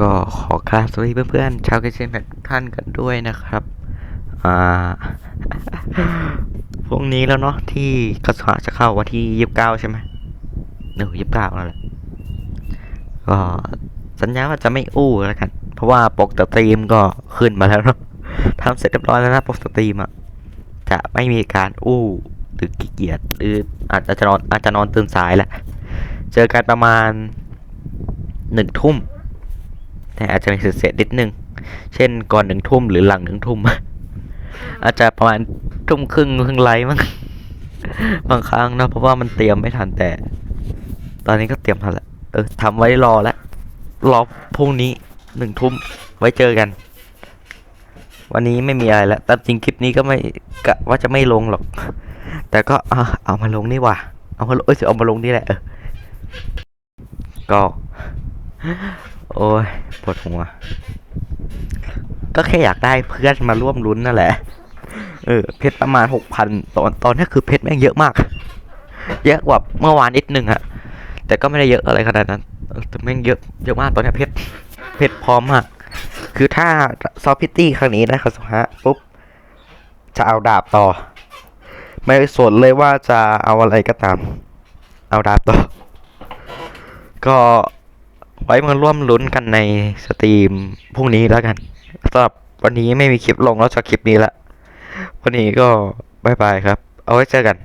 ก็ขอกราบสวัสดีเพื่อนๆชาวเกษตรแบบท่านกันด้วยนะครับอ่าพรุ่งนี้แล้วเนาะที่กระทรวงจะเข้าวันที่ยี่สิบเก้าใช่ไหมหนึ่งยี่สิบเก้านั่นแหละก็สัญญาว่าจะไม่อู้แล้วกัน เพราะว่าปกสตรีมก็ขึ้นมาแล้วเนาะทำเสร็จเรียบร้อยแล้วนะปกสตรีมอะจะไม่มีการอู้หรือขี้เกียจหรืออาจจะนอนอาจจะนอนตื่นสายแหละ เจอกันประมาณหนึ่งทุ่ม แต่อาจจะมีเศษๆนิดนึง เช่นก่อนหนึ่งทุ่มหรือหลังหนึ่งทุ่ม อาจจะประมาณทุ่มครึ่งครึ่งไลฟ์มั้งบางครั้งเนอะเพราะว่ามันเตรียมไม่ทันแต่ ตอนนี้ก็เตรียมทันแล้วเออทำไว้รอแล้วรอพรุ่งนี้หนึ่งทุ่มไว้เจอกัน วันนี้ไม่มีอะไรแล้วตามจริงคลิปนี้ก็ไม่กะว่าจะไม่ลงหรอก แต่ก็เอาเอามาลงนี่ว่ะเอามาลงเอ้ยเอามาลงนี่แหละเออก็ โอ้ยปวดหัว ก็แค่อยากได้เพื่อนมาร่วมลุ้นนั่นแหละ เออ เพชรประมาณหกพันตอนตอนนี้คือเพชรแม่งเยอะมาก เยอะกว่าเมื่อวานนิดนึงอะแต่ก็ไม่ได้เยอะอะไรขนาดนั้นแต่แม่งเยอะเยอะมากตอนนี้เพชรเพชรพร้อมมากคือถ้าซอฟพิตตี้ครั้งนี้ได้ครับสุฮะปุ๊บจะเอาดาบต่อ ไม่สนเลยว่าจะเอาอะไรก็ตาม เอาดาบต่อ ก็ ไว้มาร่วมลุ้นกันในสตรีมพรุ่งนี้แล้วกันสำหรับวันนี้ไม่มีคลิปลงแล้วจากคลิปนี้ละ วันนี้ก็บายบายครับ เอาไว้เจอกัน